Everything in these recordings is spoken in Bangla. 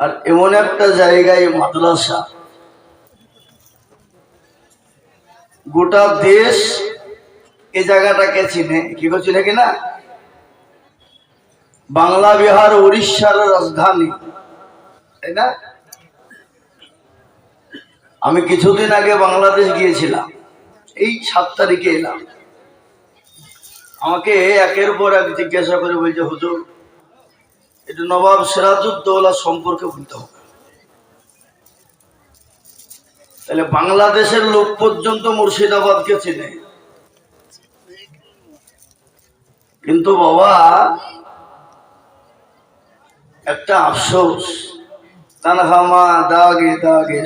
আর এমন একটা জায়গায় মাদ্রাসা। গোটা দেশ এই জায়গাটাকে চিনে। কি চিনে কিনা? বাংলা, বিহার উড়িষ্যার রাজধানী। তাই না? আমি কিছুদিন আগে বাংলাদেশ গিয়েছিলাম। এই সাত তারিখে এলাম। আমাকে একের পর এক জিজ্ঞাসা করে বলছে, হুজুর এটা নবাব সিরাজউদ্দৌলা সম্পর্কে বলতে হবে। তাহলে বাংলাদেশের লোক পর্যন্ত মুর্শিদাবাদকে চেনে। কিন্তু বাবা, একটা আফসোস। তানহামা দাগে দাগে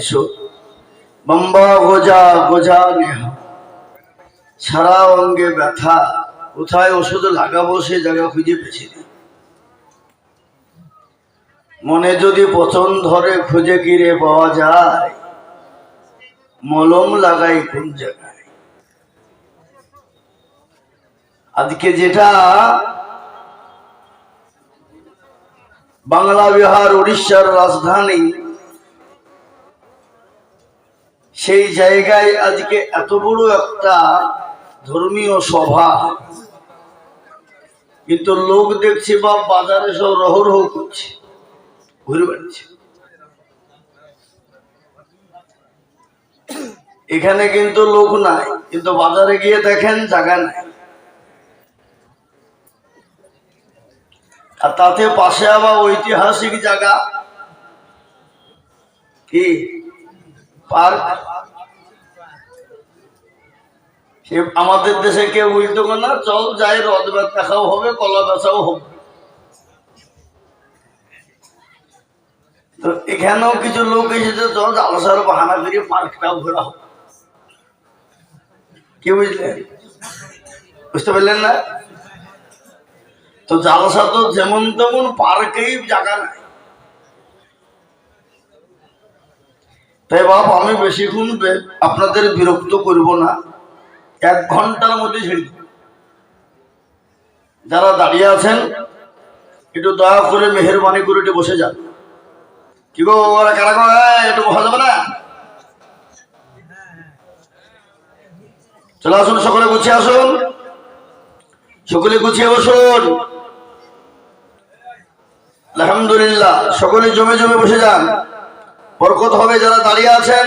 বম্বা গোজা গোজা নেহা। সারা অঙ্গে ব্যথা। কোথায় ওষুধ লাগাবো সে জায়গা খুঁজে পেছি না। মনে যদি পচন ধরে খুঁজে কিরে পাওয়া যায়, মলম লাগাই কোন জায়গায়? আজকে যেটা বাংলা, বিহার উড়িষ্যার রাজধানী, সেই জায়গায় আজকে এত বড় একটা ধর্মীয় সভা। কিন্তু লোক দেখছি বা বাজারে সব রহরহ করছে। এখানে কিন্তু লোক নাই, কিন্তু বাজারে গিয়ে দেখেন জায়গা নাই। আর তাতে পাশে আবার ঐতিহাসিক জায়গা। কি? পার্ক? আমাদের দেশে কেউ বুঝতো না, চল যাই রদ দেখাও হবে, কলা বেচাও হবে। তো এখানেও কিছু লোক এসেছে চল জালসার বাহানা করে পার্কটাও ঘোরা হোক। কি বুঝলেন বুঝতে পারলেন না? তো জালসা তো যেমন তেমন পার্কেই জায়গা নাই। তাই বাপ, আমি বেশিক্ষণ আপনাদের বিরক্ত করব না। এক ঘণ্টার মধ্যে ছেড়ে। যারা দাঁড়িয়ে আছেন, একটু দয়া করে মেহরবানি করে বসে যান। কি গো, ওরা কারা একটু যাবে না? চলে আসুন, সকলে গুছিয়ে আসুন। সকলে গুছিয়ে বসুন। আলহামদুলিল্লাহ, সকলে জমে জমে বসে যান। বরকত হবে যারা দাঁড়িয়ে আছেন।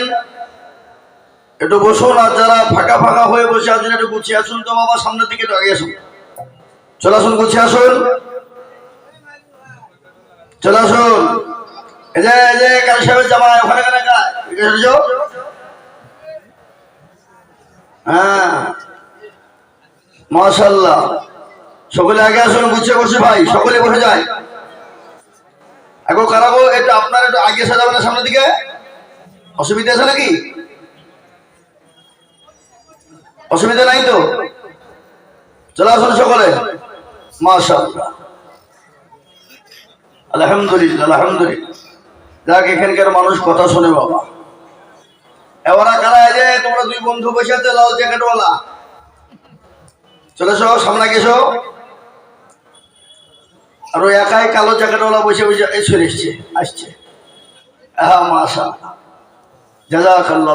একটু বসুন, আর যারা ফাঁকা ফাঁকা হয়ে বসে আছেন, একটু গুছিয়ে আসুন। তো বাবা, সামনের দিকে আগে আসুন। চলে আসুন, গুছিয়ে আসুন। চলে আসুন। হ্যাঁ। মাশাল্লাহ সকলে আগে আসুন, গুছিয়ে বসে ভাই, সকলে বসে যায় এখন কারাবো একটু আপনার একটু আগে যাবেন না সামনের দিকে? অসুবিধা আছে নাকি? অসুবিধা নাই তো? চলে আসুন সকলে। মাশাল্লাহ আলহামদুলিল্লাহ আলহামদুলিল্লাহ। যাক, এখানকার মানুষ কথা শোনে বাবা। এবারা কারা যে তোমরা দুই বন্ধু বসে লাল জ্যাকেটওয়ালা? চলে এসো, সামনে গেছো আর ওই একাই কালো জ্যাকেটওয়ালা বসে বসে, এই সরে এসছে, আসছে। হ্যাঁ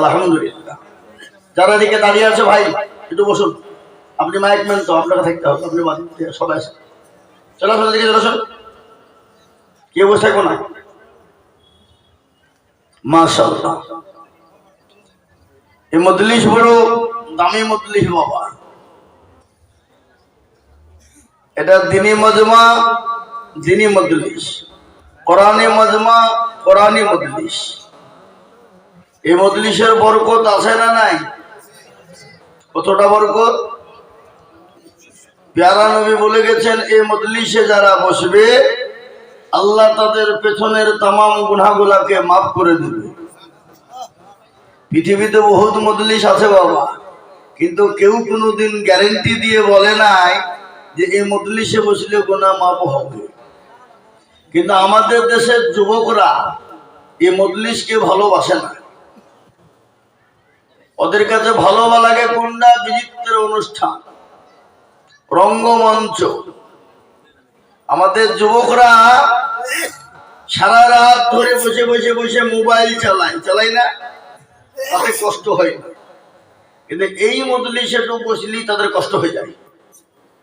আলহামদুলিল্লাহ। যারা দিকে দাঁড়িয়ে আছে, ভাই, একটু বসুন। আপনি মাইক ম্যান তো, আপনাকে থাকতে হবে, আপনি বাদ সবাই আছে। চলো আসুন দিকে চলে আসুন। কে বসে থাকব মাশাল্লাহ এই মজলিস বড় দামি মজলিস বাবা। এটা দিনী মজমা দিনী মজমা এই বরকত আছে না নাই? কতটা বরকত? পেয়ারা নবী বলে গেছেন, এই মজলিসে যারা বসবে আল্লাহ তাদের পেছনের তামাম গুনাগুলাকে মাফ করে দেবে। পৃথিবীতে বহুত মজলিস আছে বাবা, কিন্তু কেউ কোনোদিন গ্যারেন্টি দিয়ে বলে নাই যে এই মজলিসে বসলে গোনা মাপ হবে। কিন্তু আমাদের দেশের যুবকরা এই মজলিসকে ভালোবাসে না। ওদের কাছে ভালো লাগে কোনটা বিচিত্রের অনুষ্ঠান, রঙ্গমঞ্চ। আমাদের যুবকরা সারা রাত ধরে বসে বসে বসে মোবাইল চালায় চালাই না? তাতে কষ্ট হয় না। কিন্তু এই মজলিসে তো বসলেই তাদের কষ্ট হয়ে যায়।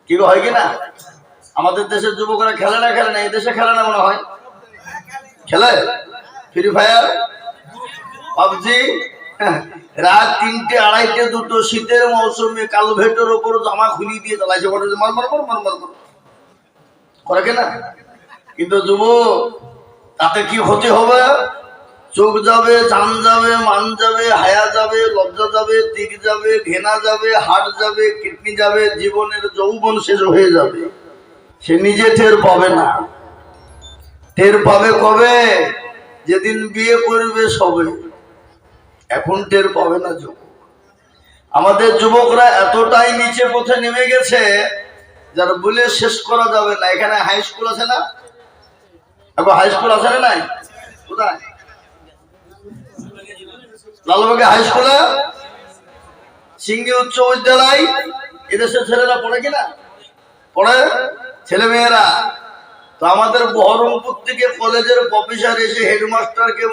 কি হয় কি না? আমাদের দেশের যুবকরা খেলে না খেলে না, এই দেশে খেলে না মনে হয়? খেলে? Free Fire PUBG? রাত তিনটে, আড়াইটে, দুটো, শীতের মৌসুমে কালো ভেটের ওপর জামা খুলি দিয়ে চালাইছে মার মার মার মার মার মার। করে কিনা কিন্তু যুব তাতে কি ক্ষতি হবে? চোখ যাবে, চান যাবে, মান যাবে, হায়া যাবে, লজ্জা যাবে, দিক যাবে ঘেনা যাবে, হাট যাবে, কিডনি যাবে, জীবনের যৌবন শেষ হয়ে যাবে। সে নিজে টের পাবে না। টের পাবে কবে? যেদিন বিয়ে করবে সবে। এখন টের পাবে না যুবক। আমাদের যুবকরা এতটাই নিচে পথে নেমে গেছে যার বলে শেষ করা যাবে না। এখানে হাই স্কুল আছে না? এখন হাই স্কুল আছে না নাই? কোথায়? লালবাগে হাই স্কুলে সিঙ্গি উচ্চ বিদ্যালয়। এদেশের ছেলেরা পড়ে কিনা? পড়ে? ছেলে মেয়েরা তো আমাদের বহরমপুর থেকে কলেজের প্রফেসর এসে হেডমাস্টারকে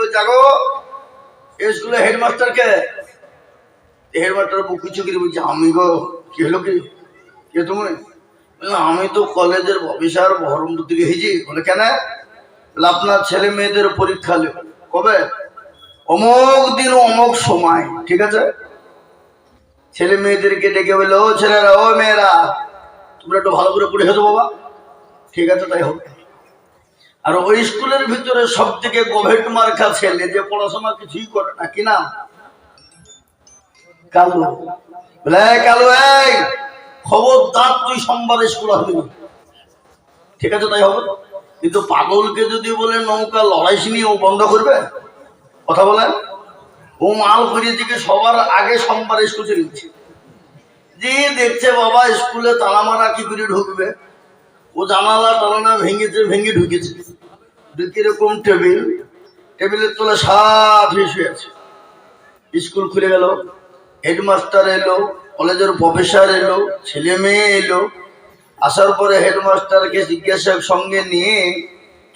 এই স্কুলে হেডমাস্টার কে? হেডমাস্টার বুক কিছু করে বলছে, আমি গো, কি হলো কি? কে তুমি? আমি তো কলেজের প্রফেসর বহরমপুর থেকে বলে, কেন? আপনার ছেলে মেয়েদের পরীক্ষা নেবে কবে? অমুক দিন, অমুক সময়, ঠিক আছে? ছেলে মেয়েদেরকে ডেকে বলে, ও ছেলেরা, ও মেয়েরা, তোমরা একটু ভালো করে পড়ে হতো বাবা। ঠিক আছে, তাই হবে। আর ওই স্কুলের ভিতরে সব থেকে গভেট মার্কা ছেলে যে পড়াশোনা কিছুই করে না। কি নাম? কালু। বলে, "এই কালু, এই! খবরদার তুই সোমবার স্কুল আসবি না ঠিক আছে, তাই হবে? কিন্তু পাগলকে যদি বলে নৌকা লড়াইছি নিয়ে ও বন্ধ করবে? কথা বলেন। ও মাল ঘুরিয়ে দিকে সবার আগে সোমবার স্কুল চলে গেছে। যে দেখছে বাবা স্কুলে তালা মারা কি করে ঢুকবে? ও জানালা টালানা ভেঙেছে, ভেঙে ঢুকেছে। ঢুকে এরকম টেবিল? টেবিলের তলে সাত শুয়ে আছে। স্কুল খুলে গেল। হেডমাস্টার এলো। কলেজের প্রফেসর এলো, ছেলে মেয়ে এলো। আসার পরে হেডমাস্টারকে জিজ্ঞাসা সঙ্গে নিয়ে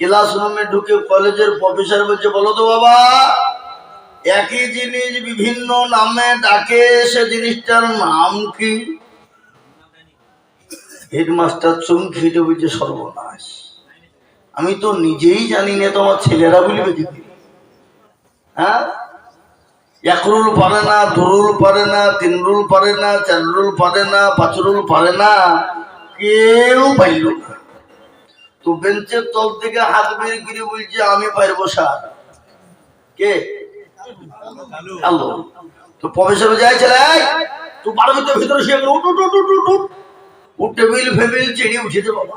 ক্লাসরুমে ঢুকে কলেজের প্রফেসর বলছে, বলো তো বাবা, একই জিনিস বিভিন্ন নামে ডাকে, সে জিনিসটার নাম কি? হেডমাস্টার চমকিতে বলছে, সর্বনাশ। আমি তো নিজেই জানি না তোমার ছেলেরা বলবে কি হ্যাঁ? এক রুল পারে না দু রুল পারে না তিন রুল পারে না চার রুল পারে না পাঁচ রুল পারে না, কেউ পাইল না। তো বেঞ্চের তল থেকে হাত বের করে বলছে, আমি পারব স্যার। কে? তো প্রফেসর যাই ছেলে তুই পারবি তো ভিতরে উঠ ও টেবিল ফেবিল চেড়ে উঠেছে, বাবা।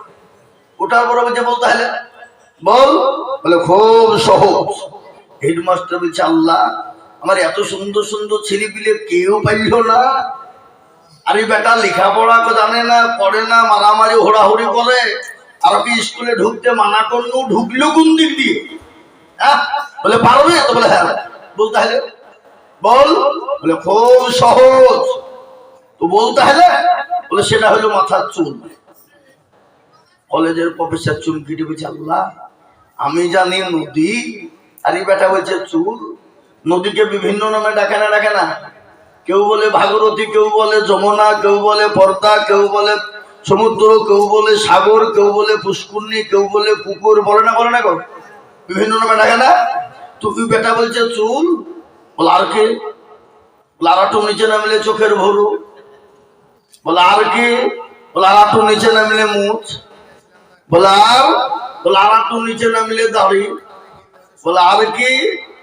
ওটার পরে বলছে বলতে হলে বল, বলে, খুব সহজ। হেডমাস্টার বলছে, আল্লাহ আমার এত সুন্দর সুন্দর ছেলে পিলে কেউ পাইল না। আরে বেটা, লেখাপড়া জানে না করে না, মারামারি, হোড়াহুড়ি করে। আর কি স্কুলে ঢুকতে মানা করল ঢুকলো কোন দিক দিয়ে? হ্যাঁ? বলে পারবে তো বলে হ্যাঁ বলতে হলে? বল। বলে, খুব সহজ। তো বলতে হলে? বলে, সেটা হলো মাথার চুল। কলেজের প্রফেসর চুল কেটে বলছে, আল্লাহ, আমি জানি নদী। আর এই বেটা বলছে, চুল নদীকে বিভিন্ন নামে ডাকে না ডাকে না। কেউ বলে ভাগরথী, কেউ বলে যমুনা, কেউ বলে পর্দা, কেউ বলে সমুদ্র, কেউ বলে সাগর, কেউ বলে পুষ্করণী, কেউ বলে পুকুর, বলে না বলে না গো বিভিন্ন নামে ডাকে না? তুমি বেটা বলছে, চুল? বলে, আর কে? বলে, আর নিচে নামলে চোখের ভরু। বলে, আর কি? বলে, আর নিচে নামলে মুখ। বলে, আর? বলে, আর নিচে নামলে দাড়ি। বলে, আর কি?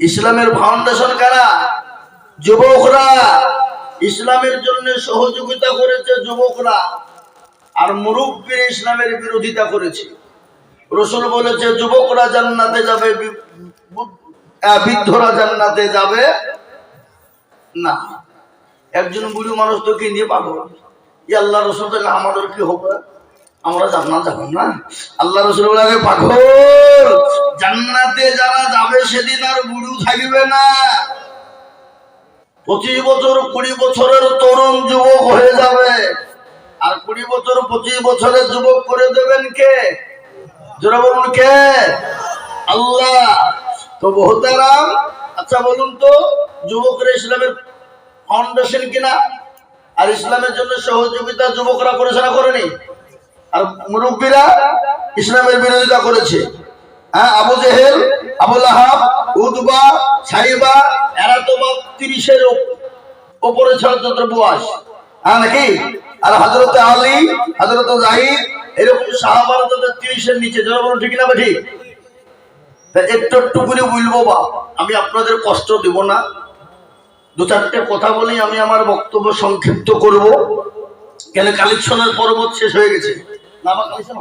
ইসলামের ফাউন্ডেশন কারা? যুবকরা। ইসলামের জন্য সহযোগিতা করেছে যুবকরা। আর মুরব্বীর ইসলামের বিরোধিতা করেছে। রসুল বলেছে, যুবকরা জান্নাতে যাবে বৃদ্ধরা জান্নাতে যাবে না। একজন বুড়ি মানুষ তো কিনে ই আল্লাহ রসুল আমাদের কি হবে? আমরা জান্নাত যাব না। আল্লাহ রসুল বলে "আরে পাগল জান্নাতে যারা যাবে সেদিন আর বুড়ু থাকবে না। পঁচিশ বছর, কুড়ি বছরের তরুণ যুবক হয়ে যাবে। আর কুড়ি বছর, পঁচিশ বছরের যুবক করে দেবেন কে? জোরা বলুন, কে? আল্লাহ। তো বহুতারাম আচ্ছা বলুন তো, যুবকরা ইসলামের ফাউন্ডেশন কিনা? আর ইসলামের জন্য সহযোগিতা যুবকরা করেছে না করেনি? আর মুরব্বীরা ইসলামের বিরোধিতা করেছে। হ্যাঁ আবু জেহেল আবুল আহাব উদবা সাইবা, এরা তো তিরিশের ওপরে ছাত্র বয়স। হ্যাঁ নাকি? আর হজরত আলী হজরত জাহিদ এরকম সাহাবারা তাদের তিরিশের নিচে। যারা বলুন ঠিক না বা ঠিক? একটু একটু করে বলব বা, আমি আপনাদের কষ্ট দেব না। দু চারটে কথা বলেই আমি আমার বক্তব্য সংক্ষিপ্ত করব। কেন কালেকশনের পর্বত শেষ হয়ে গেছে। কালেকশন?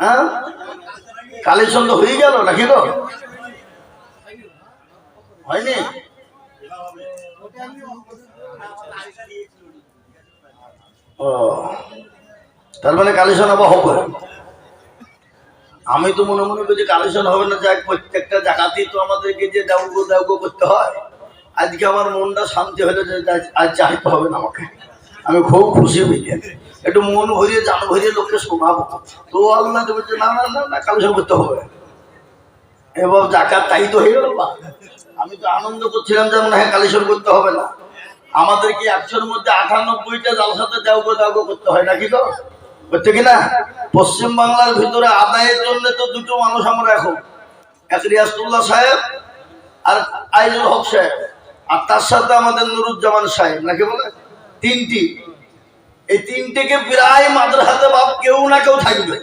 হ্যাঁ? কালেকশন তো হয়ে গেল নাকি তো? হয়নি? ও, তার মানে কালেকশন আবার হবে? আমি তো মনে মনে করছি কালেকশন হবে না, যাক, প্রত্যেকটা জায়গাতেই তো আমাদেরকে যে দেওগো দেওগো করতে হয়। আজকে আমার মনটা শান্তি হলো যে আজ- আজ চাইতে হবে না আমাকে। আমি খুব খুশি হইলে একটু মন ভরিয়ে, জান ভরিয়ে লোককে শোনাবো তো আল্লাহ তো বলছে না না না না কালেকশন করতে হবে। এবার জাকাত তাই তো হয়ে গেল আমি তো আনন্দ করছিলাম যে মনে হয় কালেকশন করতে হবে না। আমাদের কি একশোর মধ্যে আটানব্বইটা জালসাতে দেওগো দেওগো করতে হয় নাকি তো? করছে কিনা পশ্চিম বাংলার ভিতরে আদায়ের জন্য তো দুটো মানুষ আমরা এখন। এক রিয়াজতুল্লাহ সাহেব আর আইজুল হক সাহেব। আর তার সাথে আমাদের নুরুজ্জামান সাহেব, নাকি বলে? তিনটি। এই তিনটিকে প্রায় মাদ্রাসাতে বাপ কেউ না কেউ থাকবে।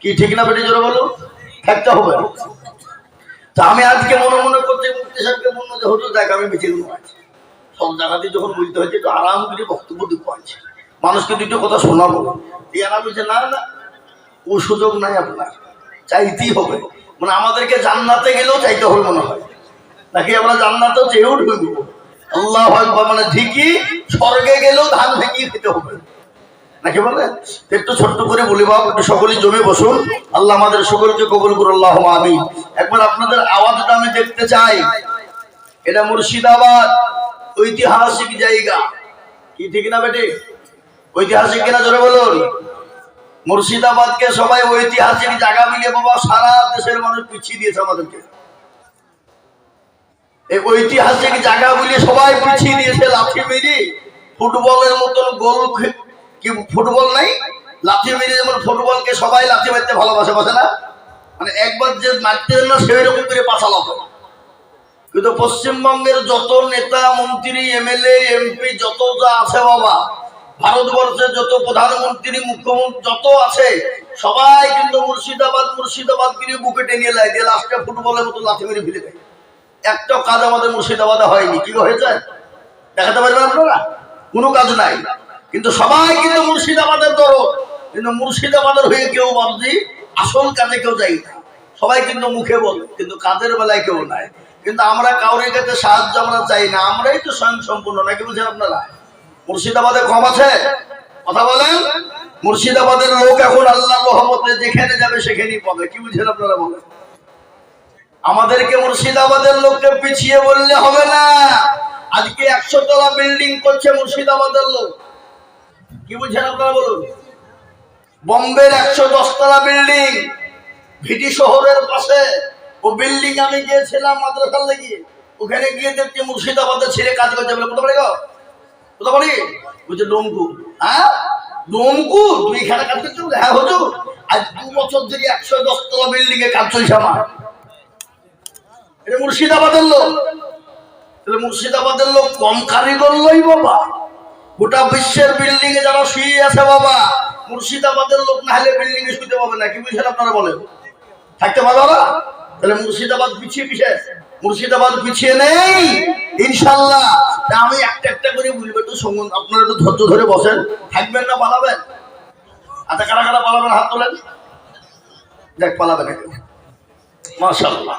কি ঠিক না বেটি, জোরে বলো? থাকতে হবে। তা আমি আজকে মনে মনে করতে মুক্তি সাহেবকে মনে যে হতো, দেখ আমি বেঁচে গুলো সব জায়গাতে যখন বলতে হয়েছে একটু আরাম করে বক্তব্য দিতে পারছি মানুষকে দুটো কথা শোনাবো। এরা বলছে, না না, ও সুযোগ নাই আপনার। চাইতেই হবে। মানে আমাদেরকে জান্নাতে গেলেও চাইতে হবে মনে হয়। নাকি আমরা জান্নাতেও চেয়েও ঢুকবো? আল্লাহ মানে ঠিকই স্বর্গে গেলেও ধান ভেঙিয়ে খেতে হবে। নাকি বলে? একটু ছোট্ট করে বলি বাপ, একটু সকলেই জমে বসুন। আল্লাহ আমাদের সকলকে কবুল করুন আল্লাহ আমি একবার আপনাদের আওয়াজটা আমি দেখতে চাই। এটা মুর্শিদাবাদ, ঐতিহাসিক জায়গা। কি ঠিক না বেটি? ঐতিহাসিক কিনা জোরে বলুন? মুর্শিদাবাদকে সবাই ঐতিহাসিক জায়গা মিলিয়ে বাবা সারা দেশের মানুষ পিছিয়ে দিয়েছে আমাদেরকে। এই ঐতিহাসিক জায়গাগুলি সবাই পিছিয়ে দিয়েছে, লাঠি মেরে। ফুটবলের মতন গোল কি ফুটবল নাই? লাঠি মেরে যেমন ফুটবলকে সবাই লাঠি মারতে ভালোবাসে, বসে না? মানে একবার যে মারতে না সেই রকম করে পাশা লাফে কিন্তু পশ্চিমবঙ্গের যত নেতা, মন্ত্রী, এমএলএ, এমপি, যত যা আছে বাবা, ভারতবর্ষের যত প্রধানমন্ত্রী, মুখ্যমন্ত্রী, যত আছে, সবাই কিন্তু মুর্শিদাবাদ মুর্শিদাবাদ গিয়ে বুকে টেনে লাই দিয়ে লাস্টে ফুটবলের মতো লাঠি মেরে ফেলে দেয়। একটা কাজ আমাদের মুর্শিদাবাদে হয়নি। কি হয়েছে? দেখাতে পারবেন আপনারা? কোনো কাজ নাই। কিন্তু সবাই কিন্তু মুর্শিদাবাদের দরদ। কিন্তু মুর্শিদাবাদের হয়ে কেউ ভাবছি আসল কাজে কেউ যাই না। সবাই কিন্তু মুখে বলে, কিন্তু কাজের বেলায় কেউ নাই। কিন্তু আমরা কাউরের কাছে সাহায্য আমরা চাই না, আমরাই তো স্বয়ং সম্পূর্ণ নাকি বুঝছেন আপনারা? মুর্শিদাবাদে কম আছে? কথা বলেন। মুর্শিদাবাদের লোক এখন আল্লাহ রহমতে যেখানে যাবে সেখানেই পাবে, কি বুঝেন আপনারা বলেন? আমাদেরকে মুর্শিদাবাদের লোককে পিছিয়ে বললে হবে না। আজকে একশো তলা বিল্ডিং করছে মুর্শিদাবাদের লোক। কি বুঝছেন আপনারা বলুন? বম্বের একশো দশতলা বিল্ডিং ভিটি শহরের পাশে। ও বিল্ডিং আমি গিয়েছিলাম মাদ্রাসার লেগে। ওখানে গিয়ে দেখছি মুর্শিদাবাদের ছেলে কাজ বলে কোথা পারি গো? কোথা পারি বলছে ডোমকু। হ্যাঁ? ডোমকু? তুই এখানে কাজ করছিস বলে, হ্যাঁ হতো আজ দু বছর ধরে একশো দশতলা বিল্ডিং এ কাজ চলছে আমার। মুর্শিদাবাদের লোক। তাহলে মুর্শিদাবাদের লোক কম কারিগর লই বাবা। গোটা বিশ্বের বিল্ডিং এ যারা শুয়ে আছে বাবা, মুর্শিদাবাদের লোক না হলে বিল্ডিং এ শুতে পাবে না। কি বুঝছেন আপনারা বলেন? থাকতে পারো না? তাহলে মুর্শিদাবাদ পিছিয়ে পিছিয়ে মুর্শিদাবাদ পিছিয়ে নেই ইনশাল্লাহ আমি একটা একটা করে বলব একটু সঙ্গ আপনারা একটু ধৈর্য ধরে বসেন। থাকবেন না, পালাবেন? আচ্ছা কারা কারা পালাবেন? হাত তোলেন? দেখ পালাবেন একটু মাশাআল্লাহ।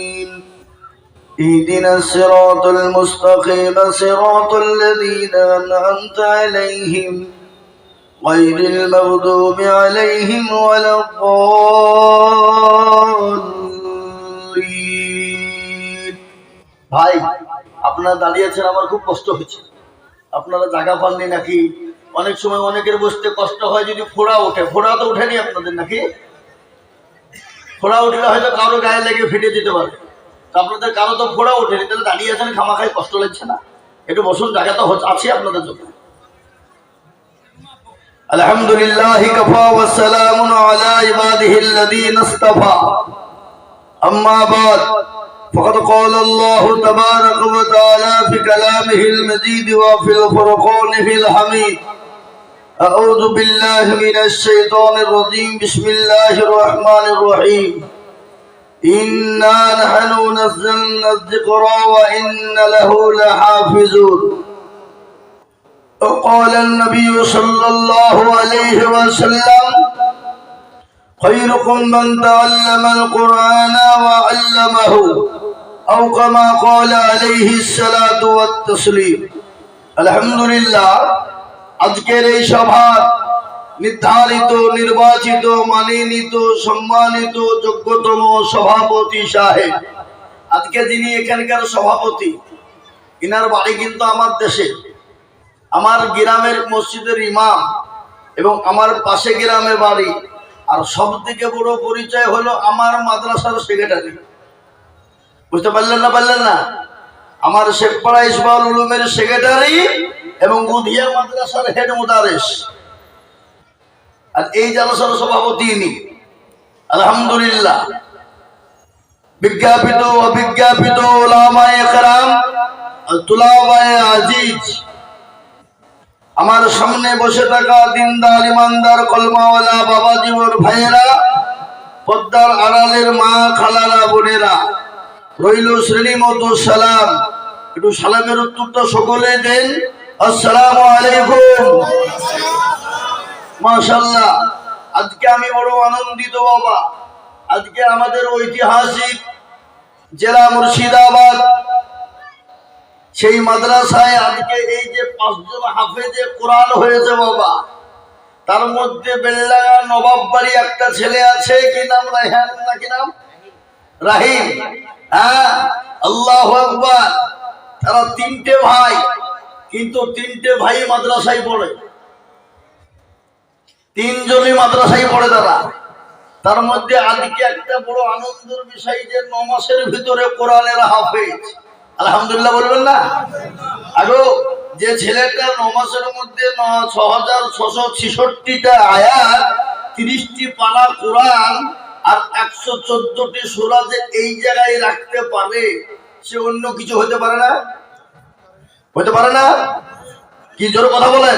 اهدنا الصراط المستقيم صراط الذين أنعمت عليهم غير المغضوب عليهم ولا الضالين ভাই আপনারা দাঁড়িয়েছেন আমার খুব কষ্ট হচ্ছে আপনারা জায়গা পাননি নাকি অনেক সময় অনেকের বসতে কষ্ট হয় যদি ফোড়া ওঠে ফোড়া তো ওঠেনি আপনাদের নাকি ফোড়া উঠলে হয়তো কারো গায়ে লেগে ফেটে যেতে পারে তো আপনাদের কারো তো ফোড়া ওঠেনি তাহলে দাঁড়িয়ে আছেন খামাখাই কষ্ট লাগছে না একটু বসুন জায়গা তো হচ্ছে- আছে আপনাদের জন্য الحمد لله كفى والسلام على عباده الذين اصطفى أما بعد فقد قال الله تبارك وتعالى في كلامه المجيد وفي الفرقان في الحميد أعوذ بالله من الشيطان الرجيم بسم الله الرحمن الرحيم إنا نحن نزلنا الذكر وإن له لحافظون وقال النبي صلى الله عليه وسلم خيركم من تعلم القرآن وعلمه أو كما قال عليه الصلاة والتسليم الحمد لله আজকের এই সভার নির্ধারিত, নির্বাচিত, মানিনীত, সম্মানিত, যোগ্যতম সভাপতি সাহেব। আজকে যিনি এখানকার সভাপতি, ইনার বাড়ি কিন্তু আমার দেশে। আমার গ্রামের মসজিদের ইমাম এবং আমার পাশে গ্রামের বাড়ি। আর সব থেকে বড় পরিচয় হলো আমার মাদ্রাসার সেক্রেটারি। বুঝতে পারলেন না পারলেন না? আমার শেখপাড়া ইসবাউল উলুমের সেক্রেটারি এবং গুধিয়া মাদ্রাসার হেড মুদারেস। আর এই জালসার সভাপতি ইনি আলহামদুলিল্লাহ। বিজ্ঞাপিত অবিজ্ঞাপিত আজিজ। আমার সামনে বসে থাকা দিনদার, ইমানদার, কলমাওয়ালা বাবা জীবর ভাইয়েরা, পদ্মার আড়ালের মা, খালারা, বোনেরা, রইল শ্রেণি মতো সালাম। একটু সালামের উত্তরটা সকলে দেন। আসসালাম আলাইকুম। মাশাল্লাহ আজকে আমি বড় আনন্দিত বাবা। আজকে আমাদের ঐতিহাসিক জেলা মুর্শিদাবাদ, সেই মাদ্রাসায় আজকে এই যে পাঁচজন হাফেজে কোরআন হয়েছে বাবা। তার মধ্যে বেল্লাগা নবাব বাড়ি একটা ছেলে আছে, কি নাম রাইহান না কি নাম? রাহিম। হ্যাঁ আল্লাহ তারা তিনটে ভাই, কিন্তু তিনটে ভাই মাদ্রাসায় পড়ে। তিনজনই মাদ্রাসায় পড়ে তারা। তার মধ্যে আজকে একটা বড় আনন্দের বিষয় যে ন মাসের ভিতরে কোরআনের হাফেজ। আলহামদুলিল্লাহ বলবেন না? আগো যে ছেলেটা ন মাসের মধ্যে ছ হাজার ছশো ছিষট্টিটা আয়াত, তিরিশটি পালা কোরআন আর একশো চোদ্দটি সোরা যে এই জায়গায় রাখতে পারে, সে অন্য কিছু হতে পারে না? হতে পারে না? কি জোর কথা বলেন?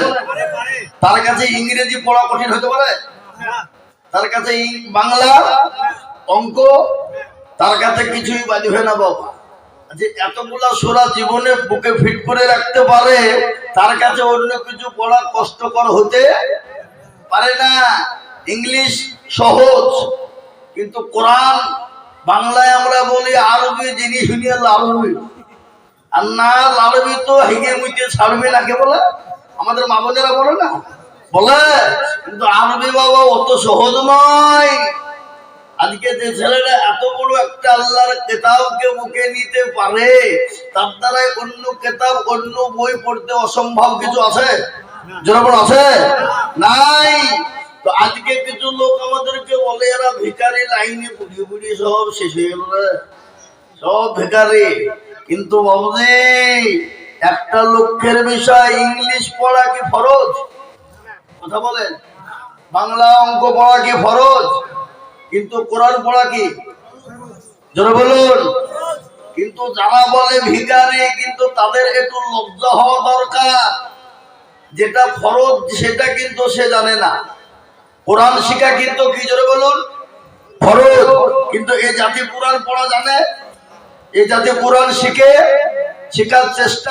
তার কাছে ইংরেজি পড়া কঠিন হতে পারে? তার কাছে বাংলা অঙ্ক তার কাছে কিছুই বাজবে না বাবা। যে এতগুলা সোরা জীবনে বুকে ফিট করে রাখতে পারে তার কাছে অন্য কিছু পড়া কষ্টকর হতে পারে না। ইংলিশ সহজ কিন্তু কোরআন বাংলায় আমরা বলি আরবি জিনিস শুনিয়ে লালবি আর না লালবি তো হেগে মুইতে ছাড়বে না, কে বলে? আমাদের মা বোনেরা বলে না? বলে, কিন্তু আরবি বাবা অত সহজ নয়। আজকে যে ছেলেরা এত বড় একটা আল্লাহর কেতাবকে মুখে নিতে পারে, তার দ্বারাই অন্য কেতাব, অন্য বই পড়তে অসম্ভব কিছু আছে? যেরকম আছে? নাই। তো আজকে কিছু লোক আমাদেরকে বলে, এরা ভিকারি লাইনে পুড়িয়ে পুড়িয়ে সব শেষ হয়ে গেল সব ভিকারি কিন্তু বাবুজি একটা লক্ষ্যের বিষয়, ইংলিশ পড়া কি ফরজ? কথা বলেন। বাংলা অঙ্ক পড়া কি ফরজ? কিন্তু কোরআন পড়া কি? বলুন। কিন্তু যারা বলে ভিখারি কিন্তু তাদের একটু লজ্জা হওয়া দরকার। যেটা ফরজ, সেটা কিন্তু সে জানে না। কোরআন শিখা কিন্তু কি? জোরে বলুন। ফরজ। কিন্তু এই জাতি কোরআন পড়া জানে? এই জাতীয় কোরআন শিখে শেখার চেষ্টা